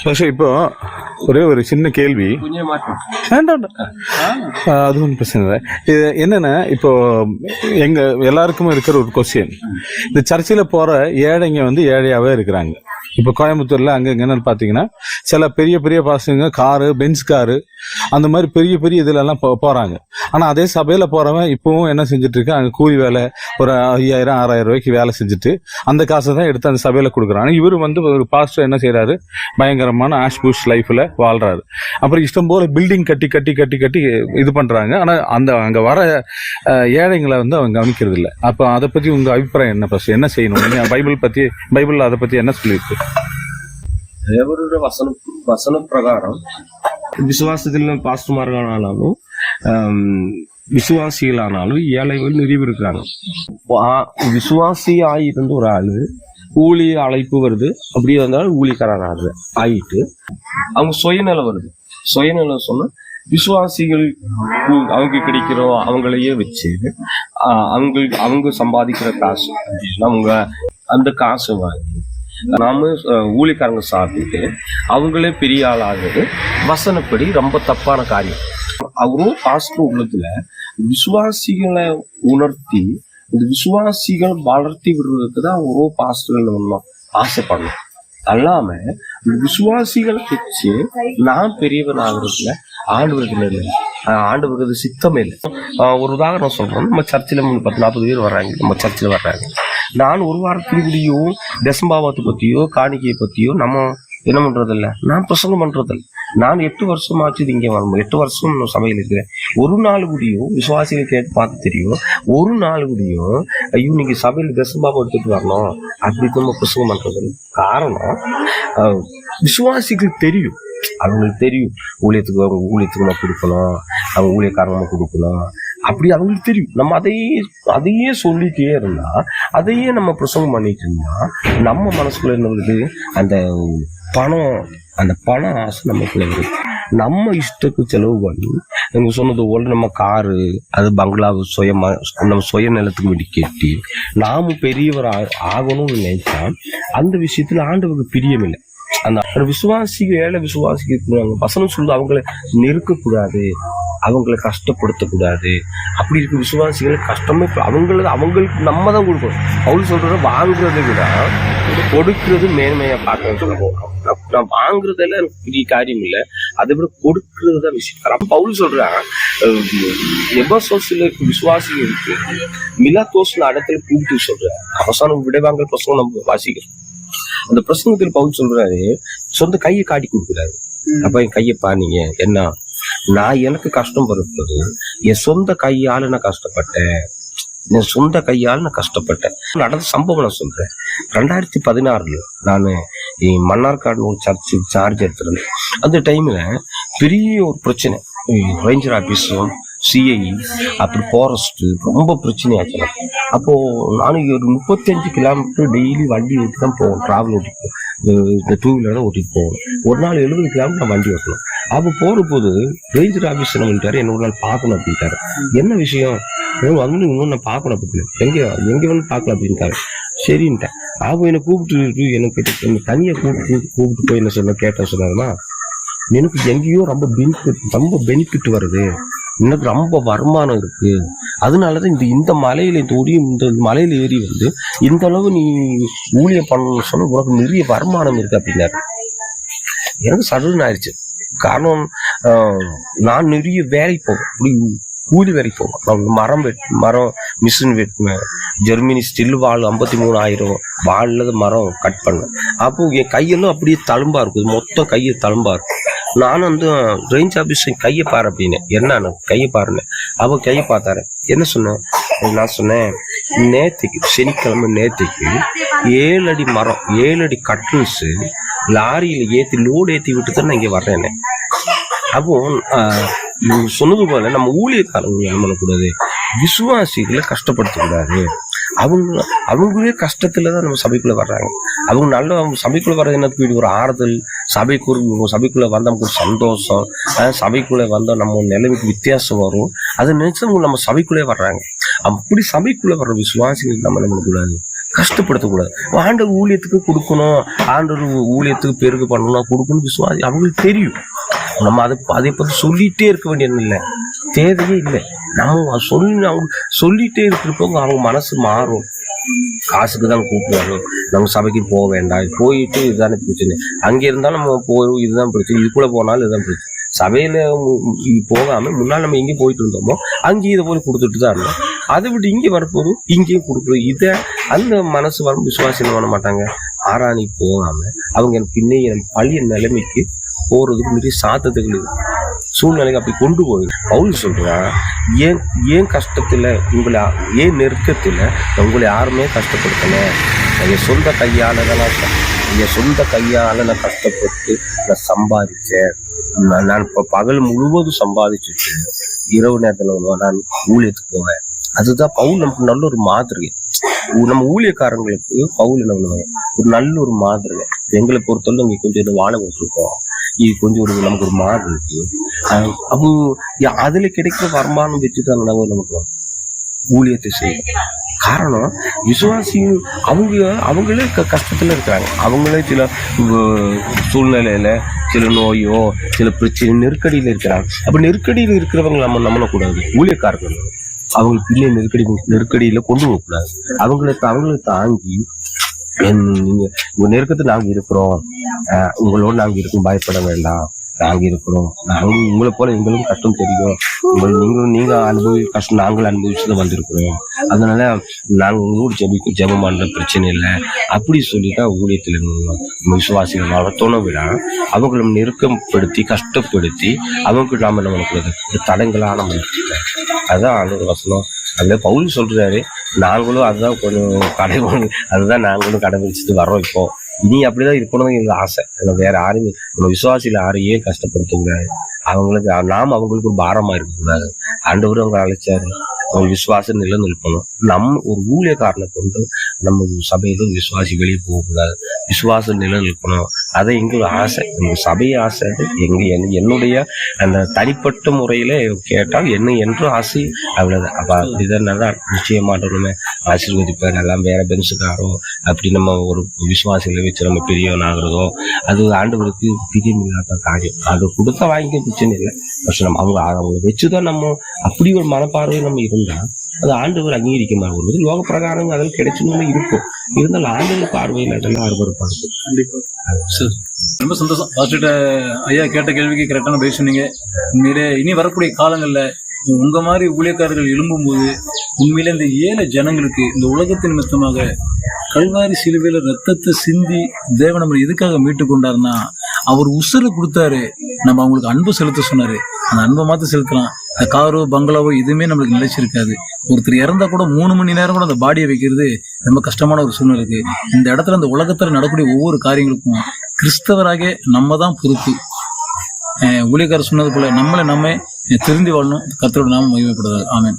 പക്ഷെ இப்போ ஒரே ஒரு சின்ன கேள்வி கொஞ்சம் மாற்றம் வேண்டாம் வேண்டாம். ஆஹ் அது ஒன்றும் பிரச்சனை இல்லை இது என்னன்னா இப்போ எங்க எல்லாருக்கும் இருக்கிற ஒரு கொஸ்டின் இந்த சர்ச்சில் போற ஏழைங்க வந்து ஏழையாவே இருக்கிறாங்க இப்போ கோயம்புத்தூர்ல அங்க இங்கன்னு பாத்தீங்கன்னா சில பெரிய பெரிய பசங்க காரு பென்ஸ் காரு அந்த மாதிரி பெரிய பெரிய இதுல எல்லாம் போ- போறாங்க. ஆனா அதே சபையில போறவன் இப்பவும் என்ன செஞ்சுட்டு அங்கே அங்க கூலி வேலை ஒரு ஐயாயிரம் ஆறாயிரம் ரூபாய்க்கு வேலை செஞ்சுட்டு அந்த காசை தான் எடுத்து அந்த சபையில கொடுக்குறாங்க இவரு வந்து ஒரு பாஸ்டர் என்ன செய்யறாரு பயங்கரமான ஆஷ் புஷ் லைஃப்ல வாழ்றாரு. அப்புறம் இஷ்டம் போல பில்டிங் கட்டி கட்டி கட்டி கட்டி இது பண்றாங்க. ஆனா அந்த அங்க வர ஏழைங்களை வந்து அவங்க கவனிக்கிறது இல்லை அப்போ அதை பத்தி உங்க அபிப்பிராயம் என்ன ஃபர்ஸ்ட் என்ன செய்யணும்? பைபிள் பத்தி பைபிள் அதை பத்தி என்ன சொல்லியிருக்கு? தேவருடைய வசனம் வசன பிரகாரம் விசுவாசத்தில் பாஸ்டர்மார்களானாலும் விசுவாசிகளானாலும் ஏழைகள் நிறைவு இருக்கிறாங்க விசுவாசி ஆகியிருந்த ஒரு ஆள் ஊழி அழைப்பு வருது அப்படியே வந்தாலும் ஊழிக்காரன் ஆகுது ஆகிட்டு அவங்க சுயநலம் வருது சுயநலம் சொன்னால் விசுவாசிகள் அவங்க கிடைக்கிறோம் அவங்களையே வச்சு அவங்களுக்கு அவங்க அவங்க சம்பாதிக்கிற காசு அவங்க அந்த காசு வாங்கி நாம ஊழிக்காரங்க சாப்பிட்டு அவங்களே பெரிய ஆளாகிறது வசனப்படி ரொம்ப தப்பான காரியம். அவரும் பாஸ்டர் உள்ளத்துல விசுவாசிகளை உணர்த்தி இந்த விசுவாசிகள் வளர்த்தி விடுறதுக்கு தான் அவரும் பாஸ்டர்கள் நம்ம ஆசைப்படணும். அல்லாம இந்த விசுவாசிகளை வச்சு நான் பெரியவன் ஆகுறதுல ஆண்டவர்கள் இல்லை. ஆண்டவர்கள் ஆண்டவருக்கு சித்தமே இல்லை. ஒரு உதாரணம் சொல்றோம். நம்ம சர்ச்சில் பத்து நாற்பது பேர் வர்றாங்க. நம்ம சர்ச்சில் வர்றாங்க. நான் ஒரு வாரத்துக்கு முடியும் தசம்பாவத்தை பற்றியோ காணிக்கையை பற்றியோ நம்ம என்ன பண்ணுறதில்ல நான் பிரசங்கம் பண்ணுறதில்ல நான் எட்டு வருஷமாச்சு இங்கே வரணும். எட்டு வருஷம் நான் சபையில் இருக்கிறேன். ஒரு நாள் கூடியும் விசுவாசிகளை கேட்டு பார்த்து தெரியும். ஒரு நாள் கூடியும் ஐயோ நீங்கள் சபையில் தசம்பாவம் எடுத்துகிட்டு வரணும். அப்படி நம்ம பிரசங்கம் பண்ணுறதில்ல காரணம் விசுவாசிகளுக்கு தெரியும். அவங்களுக்கு தெரியும். ஊழியத்துக்கு அவங்க ஊழியத்துக்கு நம்ம கொடுக்கணும். அவங்க ஊழியக்காரங்க கொடுக்கணும். அப்படி அவங்களுக்கு தெரியும். நம்ம அதையே அதையே சொல்லிட்டே இருந்தா அதையே நம்ம பிரசங்கம் பண்ணிட்டு இருந்தா நம்ம மனசுக்குள்ள என்ன அந்த பணம் அந்த பண ஆசை நமக்குள்ள வருது. நம்ம இஷ்டத்துக்கு செலவு பண்ணி நீங்க சொன்னது போல நம்ம காரு அது பங்களாவு சுயமா நம்ம சுய நிலத்துக்கு வேண்டி கட்டி நாம பெரியவர் ஆ- ஆகணும்னு நினைச்சா அந்த விஷயத்துல ஆண்டவருக்கு பிரியமில்லை அந்த விசுவாசிக்க ஏழை விசுவாசிக்க வசனம் சொல்லுது அவங்களை நெருக்கக்கூடாது. அவங்கள கஷ்டப்படுத்தக்கூடாது. அப்படி இருக்க விசுவாசிகளை கஷ்டமே அவங்கள அவங்களுக்கு நம்ம தான் கொடுக்கணும். அவள் சொல்றத வாங்குறதை விட கொடுக்கிறது மேன்மையா பார்க்கணும் சொல்லுவோம் நான் வாங்குறதெல்லாம் எனக்கு பெரிய காரியம் இல்லை. அதை விட கொடுக்கிறது தான் விஷயம். அப்ப பவுல் சொல்றான் எபசோசில் இருக்க விசுவாசிகள் இருக்கு மிலாத்தோஸ்ல இடத்துல கூப்பிட்டு சொல்றேன் அவசானம் விடைவாங்கல் பிரசங்கம் நம்ம வாசிக்கிறோம். அந்த பிரசங்கத்தில் பவுல் சொல்றாரு சொந்த கையை காட்டி கொடுக்குறாரு. அப்ப என் கையை பாருங்க என்ன? நான் எனக்கு கஷ்டம் படுறது என் சொந்த கையால நான் கஷ்டப்பட்டேன். என் சொந்த கையால் நான் கஷ்டப்பட்டேன். நடந்த சம்பவம் நான் சொல்றேன். ரெண்டாயிரத்தி பதினாறுல நான் மன்னார்காடு ஒரு சர்ச்சு சார்ஜ் எடுத்திருந்தேன். அந்த டைம்ல பெரிய ஒரு பிரச்சனை. ரேஞ்சர் ஆபீஸும் சிஐ அப்படி ஃபாரஸ்ட்டு ரொம்ப பிரச்சனையாச்சு அப்போது அப்போ நானும் ஒரு முப்பத்தஞ்சு கிலோமீட்டர் டெய்லி வண்டி ஓட்டி தான் போவோம் ட்ராவல் ஓட்டிட்டு இந்த- இந்த டூ வீலரை ஓட்டிட்டு போவோம் ஒரு நாள் எழுபது கிலோமீட்டர் நான் வண்டி ஓட்டணும். அப்போ போற போது ரேஞ்சர் ஆபீஸ் என்ன என்ன ஒரு நாள் பார்க்கணும் அப்படின்ட்டாரு. என்ன விஷயம்? வந்து இன்னும் நான் பார்க்கணும் அப்படின்னு. எங்க எங்க வந்து பார்க்கலாம் அப்படின்ட்டாரு. சரின்ட்டேன் அவங்க என்னை கூப்பிட்டு எனக்கு என்னை தனியாக கூப்பிட்டு கூப்பிட்டு போய் என்ன சொல்ல கேட்ட சொன்னாருமா? எனக்கு எங்கேயோ ரொம்ப பெனிஃபிட் ரொம்ப பெனிஃபிட் வருது. எனக்கு ரொம்ப வருமானம் இருக்கு. அதனாலதான் இந்த இந்த மலையில இந்த ஒடி இந்த மலையில ஏறி வந்து இந்த அளவு நீ ஊழியம் பண்ணணும்னு சொன்னால் உனக்கு நிறைய வருமானம் இருக்கு அப்படின்னாரு. எனக்கு சடுன்னு ஆயிடுச்சு. காரணம் நான் நிறைய வேலைக்கு போவேன். அப்படி கூலி வேலைக்கு போவேன். நான் மரம் வெட் மரம் மிஷின் வெட்டுவேன். ஜெர்மனி ஸ்டில் வாழ் ஐம்பத்தி மூணு ஆயிரம் வாழில் மரம் கட் பண்ணேன் அப்போ என் கையெல்லாம் அப்படியே தழும்பா இருக்கும். மொத்தம் கையை தழும்பா இருக்கும். நானும் வந்து ரேஞ்ச் ஆஃபீஸர் கையை பாரு அப்படின்னு. என்னன்னு? கையை பாருன்னு. அவ கையை பார்த்தாரு. என்ன சொன்னேன் நான் சொன்னேன் நேற்றுக்கு சனிக்கிழமை நேற்றுக்கு ஏழு அடி மரம் ஏழு அடி கட்டில்ஸ் லாரியில் ஏற்றி லோடு ஏற்றி விட்டு தான் நான் இங்கே வர்றேன்னு. அப்போ சொன்னது போல நம்ம ஊழியக்காரங்க என்ன பண்ணக்கூடாது விசுவாசிகளை கஷ்டப்படுத்தக்கூடாது அவங்க அவங்களே கஷ்டத்துல தான் நம்ம சபைக்குள்ள வர்றாங்க. அவங்க நல்ல அவங்க சபைக்குள்ள வர்றது என்ன ஒரு ஆறுதல் சபைக்கு சபைக்குள்ள வந்தா நமக்கு ஒரு சந்தோஷம். சபைக்குள்ள வந்தால் நம்ம நிலைமைக்கு வித்தியாசம் வரும். அதை நினைச்சு அவங்க நம்ம சபைக்குள்ளே வர்றாங்க. அப்படி சபைக்குள்ள வர்ற விசுவாசிகள் நம்ம நம்மளுக்குள்ளாது பண்ணக்கூடாது கஷ்டப்படுத்தக்கூடாது. ஆண்டவர் ஊழியத்துக்கு கொடுக்கணும். ஆண்டவர் ஊழியத்துக்கு பெருகு பண்ணணும் கொடுக்கணும் விசுவாசி அவங்களுக்கு தெரியும். நம்ம அதை அதை பற்றி சொல்லிகிட்டே இருக்க வேண்டியது இல்லை. தேவையே இல்லை. நம்ம சொல்லி அவங்க சொல்லிட்டே இருக்கிறப்போ அவங்க மனசு மாறும். காசுக்கு தான் கூப்பிடுவாங்க. நம்ம சபைக்கு போக வேண்டாம். போயிட்டு இதுதானே பிரச்சனை. அங்கே இருந்தாலும் நம்ம போயிடும் இதுதான் பிரச்சனை. இதுக்குள்ள போனாலும் இதுதான் பிரச்சனை. சபையில் போகாமல் முன்னால் நம்ம எங்கே போயிட்டு இருந்தோமோ அங்கேயும் இதை போய் கொடுத்துட்டு தான் இருந்தோம். அதை விட்டு இங்கே வரப்போது இங்கேயும் கொடுக்குறோம். இதை அந்த மனசு வரும் விசுவாசி என்ன பண்ண மாட்டாங்க? ஆராணி போகாமல் அவங்க பின்னைய பழைய நிலைமைக்கு போகிறதுக்கு நிறைய சாத்தத்துகள் இருக்கு. சூழ்நிலைக்கு அப்படி கொண்டு போய் பவுல் சொல்கிறான் ஏன் ஏன் கஷ்டத்தில் உங்களை யா- ஏன் நெருக்கத்தில் உங்களை யாருமே கஷ்டப்படுத்தலை? என் சொந்த கையால தான் நான் என் சொந்த கையால் நான் கஷ்டப்பட்டு நான் சம்பாதிச்சேன். நான் நான் இப்போ பகல் முழுவதும் சம்பாதிச்சுட்டு இரவு நேரத்தில் நான் ஊழியத்துக்கு போவேன். அதுதான் பவுல் நமக்கு நல்ல ஒரு மாதிரி நம்ம ஊழியக்காரங்களுக்கு பவுல் என்ன பண்ணுவாங்க? ஒரு நல்ல ஒரு மாதிரி எங்களை பொறுத்தவரை இங்கே கொஞ்சம் இது வாழ விட்டுருக்கோம் இது கொஞ்சம் ஒரு நமக்கு ஒரு மாதிரி இருக்கு. அப்போ அதுல கிடைக்கிற வருமானம் வச்சு தான் நம்ம நமக்கு ஊழியத்தை செய்யணும். காரணம் விசுவாசியும் அவங்க அவங்களே க- கஷ்டத்துல இருக்கிறாங்க. அவங்களே சில சூழ்நிலையில் சூழ்நிலையில சில நோயோ சில பிரச்சனை நெருக்கடியில இருக்கிறாங்க. அப்ப நெருக்கடியில இருக்கிறவங்க நம்ம நம்பக்கூடாது. ஊழியக்காரர்கள். அவங்களுக்கு பிள்ளை நெருக்கடி நெருக்கடியில கொண்டு போகக்கூடாது. அவங்களை அவங்களை தாங்கி நீங்க உங்க நெருக்கத்தை நாங்க இருக்கிறோம். உங்களோட நாங்க இருக்கும் பயப்பட வேண்டாம். நாங்க இருக்கிறோம். நாங்க உங்களை போல எங்களுக்கும் கஷ்டம் தெரியும். உங்களை நீங்களும் நீங்க அனுபவி கஷ்டம் நாங்கள் அனுபவிச்சு தான் வந்திருக்கிறோம். அதனால நாங்க உங்களோட ஜெபிக்கும் ஜெபம் பண்ற பிரச்சனை இல்லை. அப்படி சொல்லிதான் ஊழியத்தில் விசுவாசிகள் வளர்த்தோன விட அவங்களை நெருக்கப்படுத்தி கஷ்டப்படுத்தி அவங்க நாம என்ன பண்ணக்கூடாது? தடங்களா நம்ம அதுதான் அதான் வசனம். அந்த பவுல் சொல்றாரு நாங்களும் அதுதான் கொஞ்சம் கடை அதுதான் நாங்களும் கடைபிடிச்சிட்டு வரோம் இப்போ. இனி அப்படிதான் இருக்கணும் எங்களுக்கு ஆசை. அதுல வேற யாரும் நம்ம விசுவாசியில யாரையே கஷ்டப்படுத்தக்கூடாது? அவங்களுக்கு நாம் அவங்களுக்கு ஒரு பாரமா இருக்கக்கூடாது. ஆண்டவர் அவங்க அழைச்சாரு. அவங்க விசுவாசம் நிலநிற்கணும் நம்ம ஒரு ஊழியக்காரனை கொண்டு நம்ம சபையில விசுவாசி வெளியே போகக்கூடாது. விசுவாசம் நிலநிற்கணும் அதை எங்களுக்கு ஆசை. சபையை ஆசை எங்க என்- என்னுடைய அந்த தனிப்பட்ட முறையில கேட்டால் என்ன என்றும் ஆசை. அவ்வளவுதான். அப்ப அப்படிதான் நல்லா நிச்சயமாட்டோமே ஆசீர்வதிப்பார். எல்லாம் வேற பெருசுக்காரோ அப்படி நம்ம ஒரு விசுவாசிகளை வச்சு நம்ம பெரியவன் ஆகுறதோ அது ஆண்டவருக்கு பிரியமில்லாத காரியம். அது கொடுத்தா வாங்கிக்க பிரச்சனை இல்லை. ஃபர்ஸ்ட் நம்ம அவங்க அவங்க வச்சுதான் நம்ம அப்படி ஒரு மனப்பார்வை நம்ம இருந்தா அது ஆண்டவர் அங்கீகரிக்க மாதிரி லோக பிரகாரம் அதில் கிடைச்சணும்னு இருக்கும். இருந்தாலும் ஆண்டவர் பார்வையில் அதெல்லாம் அறுபறுப்பா இருக்கும். கண்டிப்பா. சார் ரொம்ப சந்தோஷம். டாக்டர்கிட்ட ஐயா கேட்ட கேள்விக்கு கரெக்டான பதில் சொன்னீங்க. உண்மையிலே இனி வரக்கூடிய காலங்கள்ல உங்க மாதிரி ஊழியக்காரர்கள் எழும்பும்போது உண்மையிலே இந்த ஏழை ஜனங்களுக்கு இந்த உலகத்தின் நிமித்தமாக கல்வாரி சிலுவையில் ரத்தத்தை சிந்தி தேவன் நம்மளை எதுக்காக மீட்டு கொண்டாருன்னா அவர் உசுறு கொடுத்தாரு. நம்ம அவங்களுக்கு அன்பு செலுத்த சொன்னாரு. அந்த அன்பை மாத்த செலுத்தலாம். இந்த காரோ பங்களாவோ எதுவுமே நம்மளுக்கு நிலைச்சிருக்காது. ஒருத்தர் இறந்தா கூட மூணு மணி நேரம் கூட அந்த பாடியை வைக்கிறது ரொம்ப கஷ்டமான ஒரு சூழ்நிலை இருக்கு. இந்த இடத்துல இந்த உலகத்துல நடக்கக்கூடிய ஒவ்வொரு காரியங்களுக்கும் கிறிஸ்தவராக நம்ம தான் பொறுப்பு ஊழியக்காரர் சொன்னது போல நம்மளை நம்ம திருந்தி வாழணும். கத்தரோட நாம மகிமைப்படுறது ஆமென்.